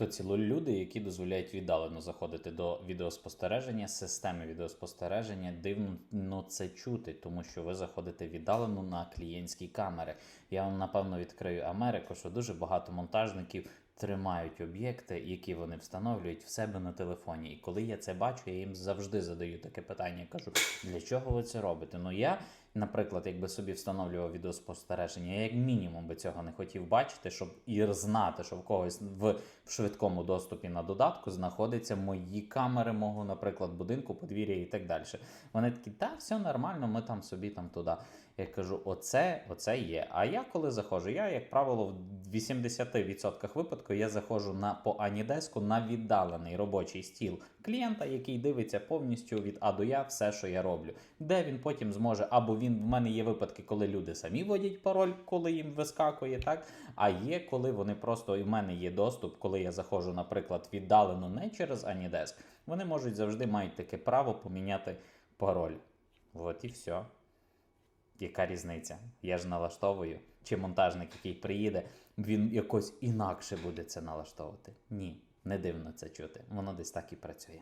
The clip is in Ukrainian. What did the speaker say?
То цілі люди, які дозволяють віддалено заходити до відеоспостереження, системи відеоспостереження, дивно це чути, тому що ви заходите віддалено на клієнтські камери. Я вам напевно відкрию Америку, що дуже багато монтажників тримають об'єкти, які вони встановлюють в себе на телефоні. І коли я це бачу, я їм завжди задаю таке питання. Кажу, для чого ви це робите? Ну я, наприклад, якби собі встановлював відеоспостереження, я як мінімум би цього не хотів бачити, щоб і знати, що в когось в, швидкому доступі на додатку знаходяться мої камери, мого, наприклад, будинку, подвір'я і так далі. Вони такі, та все нормально, ми там собі там туди. Я кажу, оце, оце є. А я коли заходжу, я, як правило, в 80% випадків я заходжу на по Анідеску на віддалений робочий стіл клієнта, який дивиться повністю від А до Я все, що я роблю. Де він потім зможе, або він в мене є випадки, коли люди самі вводять пароль, коли їм вискакує, так? А є, коли вони просто і в мене є доступ, коли я заходжу, наприклад, віддалено не через Анідеск, вони можуть завжди мають таке право поміняти пароль. От і все. Яка різниця? Я ж налаштовую. Чи монтажник, який приїде, він якось інакше буде це налаштовувати? Ні, не дивно це чути. Воно десь так і працює.